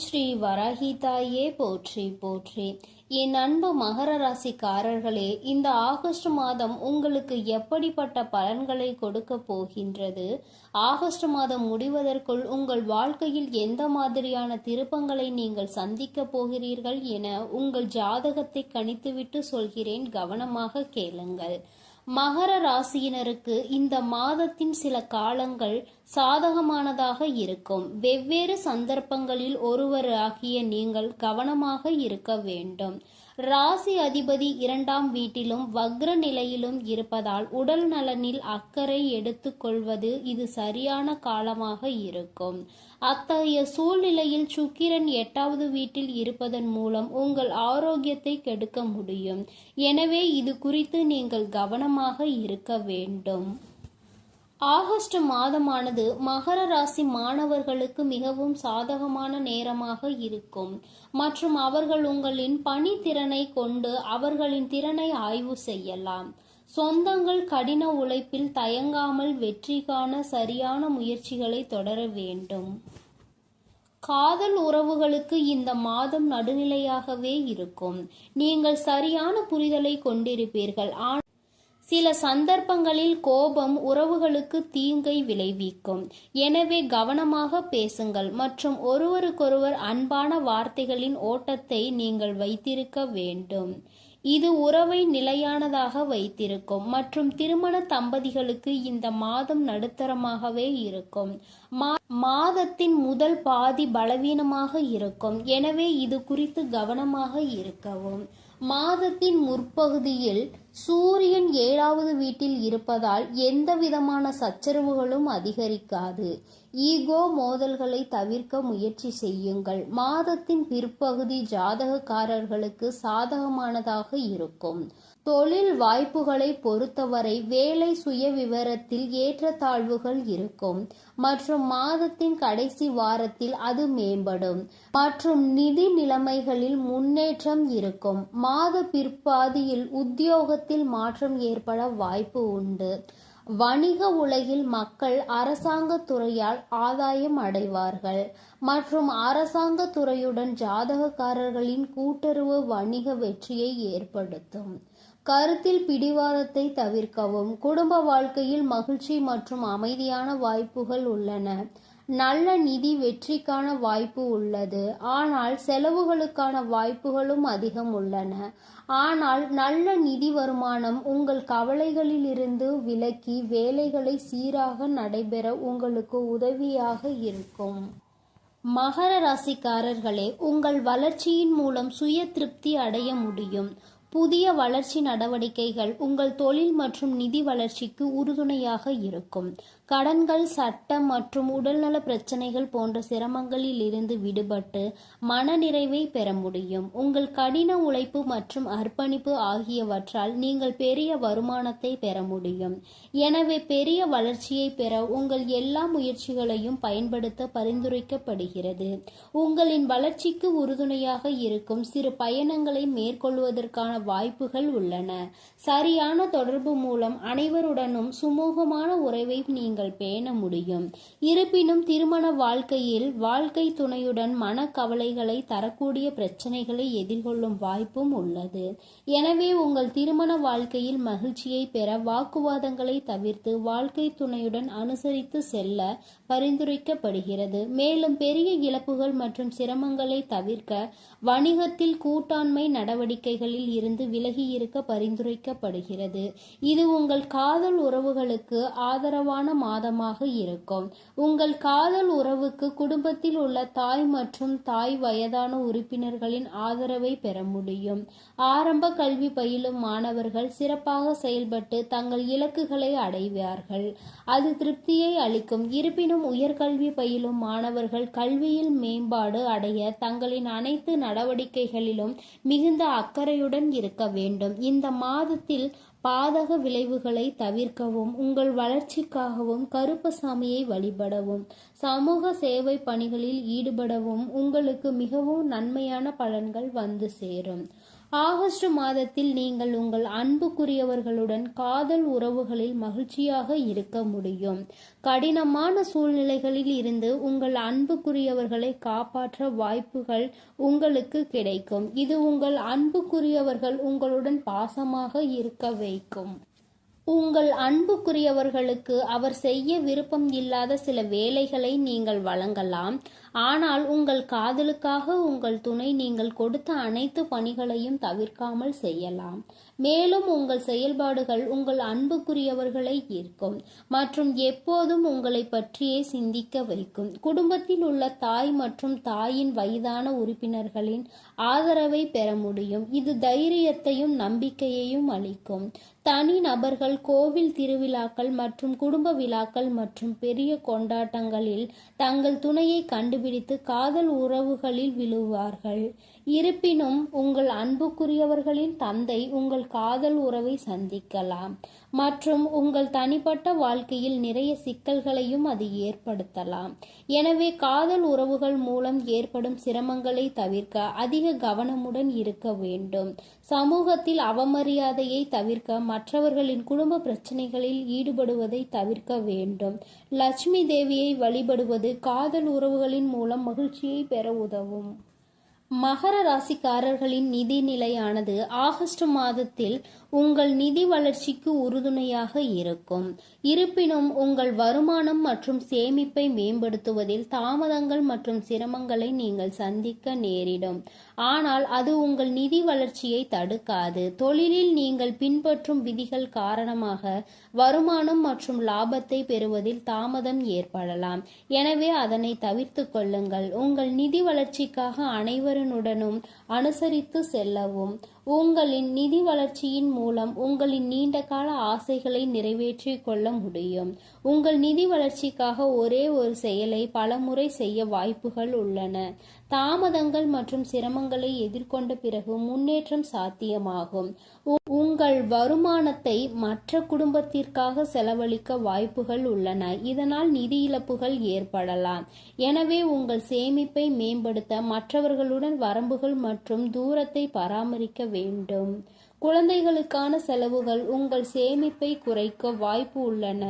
ஸ்ரீ வராகிதாயே போற்றி போற்றி. என் அன்பு மகர ராசிக்காரர்களே இந்த ஆகஸ்ட் மாதம் உங்களுக்கு எப்படிப்பட்ட பலன்களை கொடுக்க போகின்றது? ஆகஸ்ட் மாதம் முடிவதற்குள் உங்கள் வாழ்க்கையில் எந்த மாதிரியான திருப்பங்களை நீங்கள் சந்திக்க போகிறீர்கள் என உங்கள் ஜாதகத்தை கணித்துவிட்டு சொல்கிறேன். கவனமாக கேளுங்கள். மகர ராசியினருக்கு இந்த மாதத்தின் சில காலங்கள் சாதகமானதாக இருக்கும். வெவ்வேறு சந்தர்ப்பங்களில் ஒருவராகிய நீங்கள் கவனமாக இருக்க வேண்டும். ராசி அதிபதி இரண்டாம் வீட்டிலும் வக்ர நிலையிலும் இருப்பதால் உடல் நலனில் அக்கறை எடுத்துக்கொள்வது இது சரியான காலமாக இருக்கும். அத்தகைய சூழ்நிலையில் சுக்கிரன் எட்டாவது வீட்டில் இருப்பதன் மூலம் உங்கள் ஆரோக்கியத்தை கெடுக்க முடியும். எனவே இது குறித்து நீங்கள் கவனமாக இருக்க வேண்டும். ஆகஸ்ட் மாதமானது மகர ராசி மாணவர்களுக்கு மிகவும் சாதகமான நேரமாக இருக்கும். மற்றும் அவர்கள் உங்களின் பணி திறனை கொண்டு அவர்களின் திறனை ஆய்வு செய்யலாம். சொந்தங்கள் கடின உழைப்பில் தயங்காமல் வெற்றிக்கான சரியான முயற்சிகளை தொடர வேண்டும். காதல் உறவுகளுக்கு இந்த மாதம் நடுநிலையாகவே இருக்கும். நீங்கள் சரியான புரிதலை கொண்டிருப்பீர்கள். ஆனால் சில சந்தர்ப்பங்களில் கோபம் உறவுகளுக்கு தீங்கை விளைவிக்கும். எனவே கவனமாக பேசுங்கள். மற்றும் ஒருவருக்கொருவர் அன்பான வார்த்தைகளின் ஓட்டத்தை நீங்கள் வைத்திருக்க வேண்டும். இது உறவை நிலையானதாக வைத்திருக்கும். மற்றும் திருமண தம்பதிகளுக்கு இந்த மாதம் நடுத்தரமாகவே இருக்கும். மாதத்தின் முதல் பாதி பலவீனமாக இருக்கும். எனவே இது குறித்து கவனமாக இருக்கவும். மாதத்தின் முற்பகுதியில் சூரியன் ஏழாவது வீட்டில் இருப்பதால் எந்த விதமான சச்சரவுகளும் அதிகரிக்காது. ஈகோ மோதல்களை தவிர்க்க முயற்சி செய்யுங்கள். மாதத்தின் பிற்பகுதி ஜாதகக்காரர்களுக்கு சாதகமானதாக இருக்கும். தொழில் வாய்ப்புகளை பொறுத்தவரை வேலை சுய விவரத்தில் ஏற்றத்தாழ்வுகள் இருக்கும். மற்றும் மாதத்தின் கடைசி வாரத்தில் அது மேம்படும். மற்றும் நிதி நிலைமைகளில் முன்னேற்றம் இருக்கும். மாத பிற்பாதியில் உத்தியோகத்தில் மாற்றம் ஏற்பட வாய்ப்பு உண்டு. வணிக உலகில் மக்கள் அரசாங்க துறையால் ஆதாயம் அடைவார்கள். மற்றும் அரசாங்க துறையுடன் ஜாதகக்காரர்களின் கூட்டுறவு வணிக வெற்றியை ஏற்படுத்தும். கருத்தில் பிடிவாதத்தை தவிர்க்கவும். குடும்ப வாழ்க்கையில் மகிழ்ச்சி மற்றும் அமைதியான வாய்ப்புகள் உள்ளன. நல்ல நிதி வெற்றிக்கான வாய்ப்பு உள்ளது. ஆனால் செலவுகளுக்கான வாய்ப்புகளும் அதிகம் உள்ளன. ஆனால் நல்ல நிதி வருமானம் உங்கள் கவலைகளிலிருந்து விலக்கி வேலைகளை சீராக நடைபெற உங்களுக்கு உதவியாக இருக்கும். மகர ராசிக்காரர்களே உங்கள் வளர்ச்சியின் மூலம் சுய திருப்தி அடைய முடியும். புதிய வளர்ச்சி நடவடிக்கைகள் உங்கள் தொழில் மற்றும் நிதி வளர்ச்சிக்கு உறுதுணையாக இருக்கும். கடன்கள் சட்டம் மற்றும் உடல்நல பிரச்சனைகள் போன்ற சிரமங்களில் இருந்து விடுபட்டு மனநிறைவை பெற முடியும். உங்கள் கடின உழைப்பு மற்றும் அர்ப்பணிப்பு ஆகியவற்றால் நீங்கள் பெரிய வருமானத்தை பெற முடியும். எனவே பெரிய வளர்ச்சியை பெற உங்கள் எல்லா முயற்சிகளையும் பயன்படுத்த பரிந்துரைக்கப்படுகிறது. உங்களின் வளர்ச்சிக்கு உறுதுணையாக இருக்கும் சிறு பயணங்களை மேற்கொள்வதற்கான வாய்ப்புகள் உள்ளன. சரியான தொடர்பு மூலம் அனைவருடனும் சுமூகமான உறவை நீங்கள் நீங்கள் பேண முடியும். இருப்பினும் திருமண வாழ்க்கையில் வாழ்க்கை துணையுடன் மனக்கவலைகளை தரக்கூடிய பிரச்சனைகளை எதிர்கொள்ளும் வாய்ப்பும் உள்ளது. எனவே உங்கள் திருமண வாழ்க்கையில் மகிழ்ச்சியை பெற வாக்குவாதங்களை தவிர்த்து வாழ்க்கை துணையுடன் அனுசரித்து செல்ல பரிந்துரைக்கப்படுகிறது. மேலும் பெரிய இழப்புகள் மற்றும் சிரமங்களை தவிர்க்க வணிகத்தில் கூட்டாண்மை நடவடிக்கைகளில் இருந்து விலகி இருக்க பரிந்துரைக்கப்படுகிறது. இது உங்கள் காதல் உறவுகளுக்கு ஆதரவான மாதமாக இருக்கும். உங்கள் காதல் உறவுக்கு குடும்பத்தில் உள்ள தாய் மற்றும் தாய் வயதான உறுப்பினர்களின் ஆதரவை பெற முடியும். ஆரம்ப கல்வி பயிலும் மாணவர்கள் சிறப்பாக செயல்பட்டு தங்கள் இலக்குகளை அடைவார்கள். அது திருப்தியை அளிக்கும். இருப்பினும் உயர்கல்வி பயிலும் மாணவர்கள் கல்வியில் மேம்பாடு அடைய தங்களின் அனைத்து நடவடிக்கைகளிலும் மிகுந்த அக்கறையுடன் இருக்க வேண்டும். இந்த மாதத்தில் பாதக விளைவுகளை தவிர்க்கவும் உங்கள் வளர்ச்சிக்காகவும் கருப்பசாமியை வழிபடவும் சமூக சேவை பணிகளில் ஈடுபடவும் உங்களுக்கு மிகவும் நன்மையான பலன்கள் வந்து சேரும். ஆகஸ்ட் மாதத்தில் நீங்கள் உங்கள் அன்புக்குரியவர்களுடன் காதல் உறவுகளில் மகிழ்ச்சியாக இருக்க முடியும். கடினமான சூழ்நிலைகளில் இருந்து உங்கள் அன்புக்குரியவர்களை காப்பாற்ற வாய்ப்புகள் உங்களுக்கு கிடைக்கும். இது உங்கள் அன்புக்குரியவர்கள் உங்களுடன் பாசமாக இருக்க வைக்கும். உங்கள் அன்புக்குரியவர்களுக்கு அவர் செய்ய விருப்பம் இல்லாத சில வேலைகளை நீங்கள் வழங்கலாம். ஆனால் உங்கள் காதலுக்காக உங்கள் துணை நீங்கள் கொடுத்த அனைத்து பணிகளையும் தவிர்க்காமல் செய்யலாம். மேலும் உங்கள் செயல்பாடுகள் உங்கள் அன்புக்குரியவர்களை ஈர்க்கும் மற்றும் எப்போதும் உங்களை பற்றியே சிந்திக்க வைக்கும். குடும்பத்தில் உள்ள தாய் மற்றும் தாயின் வயதான உறுப்பினர்களின் ஆதரவை பெற முடியும். இது தைரியத்தையும் நம்பிக்கையையும் அளிக்கும். தனி நபர்கள் கோவில் திருவிழாக்கள் மற்றும் குடும்ப விழாக்கள் மற்றும் பெரிய கொண்டாட்டங்களில் தங்கள் துணையை கண்டுபிடித்து காதல் உறவுகளில் விழுவார்கள். இருப்பினும் உங்கள் அன்புக்குரியவர்களின் தந்தை உங்கள் காதல் உறவை சந்திக்கலாம் மற்றும் உங்கள் தனிப்பட்ட வாழ்க்கையில் நிறைய சிக்கல்களையும் அது ஏற்படுத்தலாம். எனவே காதல் உறவுகள் மூலம் ஏற்படும் சிரமங்களை தவிர்க்க அதிக கவனமுடன் இருக்க வேண்டும். சமூகத்தில் அவமரியாதையை தவிர்க்க மற்றவர்களின் குடும்ப பிரச்சனைகளில் ஈடுபடுவதை தவிர்க்க வேண்டும். லட்சுமி தேவியை வழிபடுவது காதல் உறவுகளின் மூலம் மகிழ்ச்சியை பெற உதவும். மகர ராசிக்காரர்களின் நிதி நிலையானது ஆகஸ்ட் மாதத்தில் உங்கள் நிதி வளர்ச்சிக்கு உறுதுணையாக இருக்கும். இருப்பினும் உங்கள் வருமானம் மற்றும் சேமிப்பை மேம்படுத்துவதில் தாமதங்கள் மற்றும் சிரமங்களை நீங்கள் சந்திக்க நேரிடும். ஆனால் அது உங்கள் நிதி வளர்ச்சியை தடுக்காது. தொழிலில் நீங்கள் பின்பற்றும் விதிகள் காரணமாக வருமானம் மற்றும் லாபத்தை பெறுவதில் தாமதம் ஏற்படலாம். எனவே அதனை தவிர்த்து கொள்ளுங்கள். உங்கள் நிதி வளர்ச்சிக்காக அனைவருடனும் அனுசரித்து செல்லவும். உங்களின் நிதி வளர்ச்சியின் மூலம் உங்களின் நீண்டகால ஆசைகளை நிறைவேற்றி கொள்ள முடியும். உங்கள் நிதி வளர்ச்சிக்காக ஒரே ஒரு செயலை பலமுறை செய்ய வாய்ப்புகள் உள்ளன. தாமதங்கள் மற்றும் சிரமங்களை எதிர்கொண்ட பிறகு முன்னேற்றம் சாத்தியமாகும். உங்கள் வருமானத்தை மற்ற குடும்பத்திற்காக செலவழிக்க வாய்ப்புகள் உள்ளன. இதனால் நிதி இழப்புகள் ஏற்படலாம். எனவே உங்கள் சேமிப்பை மேம்படுத்த மற்றவர்களுடன் வரம்புகள் மற்றும் தூரத்தை பராமரிக்க வேண்டும். குழந்தைகளுக்கான செலவுகள் உங்கள் சேமிப்பை குறைக்க வாய்ப்பு உள்ளன.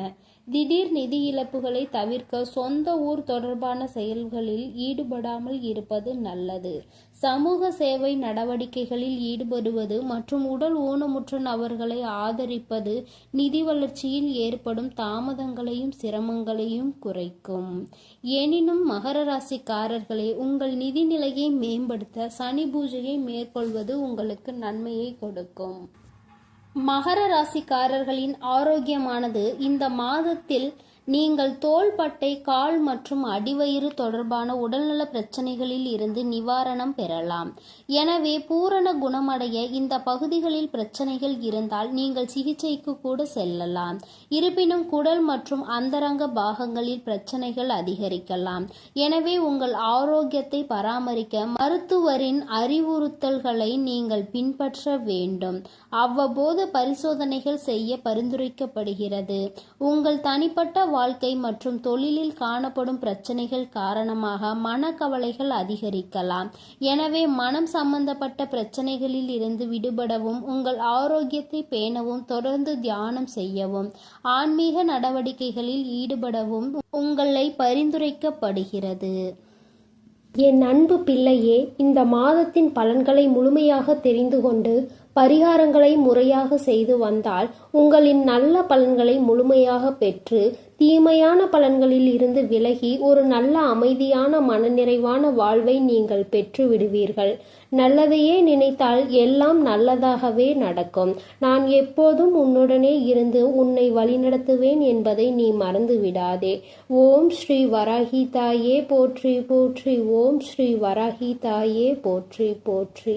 திடீர் நிதி இழப்புகளை தவிர்க்க சொந்த ஊர் தொடர்பான செயல்களில் ஈடுபடாமல் இருப்பது நல்லது. சமூக சேவை நடவடிக்கைகளில் ஈடுபடுவது மற்றும் உடல் ஊனமுற்ற நபர்களை ஆதரிப்பது நிதி வளர்ச்சியில் ஏற்படும் தாமதங்களையும் சிரமங்களையும் குறைக்கும். எனினும் மகர ராசிக்காரர்களே உங்கள் நிதி நிலையை மேம்படுத்த சனி பூஜையை மேற்கொள்வது உங்களுக்கு நன்மையை கொடுக்கும். மகர ராசிக்காரர்களின் ஆரோக்கியமானது இந்த மாதத்தில் நீங்கள் தோள்பட்டை கால் மற்றும் அடிவயிறு தொடர்பான உடல்நல பிரச்சனைகளில் இருந்து நிவாரணம் பெறலாம். எனவே பூரண குணமடைய இந்த பகுதிகளில் பிரச்சனைகள் இருந்தால் நீங்கள் சிகிச்சைக்கு கூட செல்லலாம். இருப்பினும் குடல் மற்றும் அந்தரங்க பாகங்களில் பிரச்சனைகள் அதிகரிக்கலாம். எனவே உங்கள் ஆரோக்கியத்தை பராமரிக்க மருத்துவரின் அறிவுறுத்தல்களை நீங்கள் பின்பற்ற வேண்டும். அவ்வப்போது பரிசோதனைகள் செய்ய பரிந்துரைக்கப்படுகிறது. உங்கள் தனிப்பட்ட வாழ்க்கை மற்றும் தொழிலில் காணப்படும் பிரச்சனைகள் காரணமாக மனக்கவலைகள் அதிகரிக்கலாம். எனவே மனம் சம்பந்தப்பட்ட பிரச்சனைகளில் இருந்து விடுபடவும் உங்கள் ஆரோக்கியத்தை பேணவும் தொடர்ந்து தியானம் செய்யவும் ஆன்மீக நடவடிக்கைகளில் ஈடுபடவும் உங்களை பரிந்துரைக்கப்படுகிறது. என் அன்பு பிள்ளையே இந்த மாதத்தின் பலன்களை முழுமையாக தெரிந்து கொண்டு பரிகாரங்களை முறையாக செய்து வந்தால் உங்களின் நல்ல பலன்களை முழுமையாக பெற்று தீமையான பலன்களில் இருந்து விலகி ஒரு நல்ல அமைதியான மனநிறைவான வாழ்வை நீங்கள் பெற்று விடுவீர்கள். நல்லதையே நினைத்தால் எல்லாம் நல்லதாகவே நடக்கும். நான் எப்போதும் உன்னுடனே இருந்து உன்னை வழிநடத்துவேன் என்பதை நீ மறந்து விடாதே ஓம் ஸ்ரீ வராகி தாயே போற்றி போற்றி. ஓம் ஸ்ரீ வராகி தாயே போற்றி போற்றி.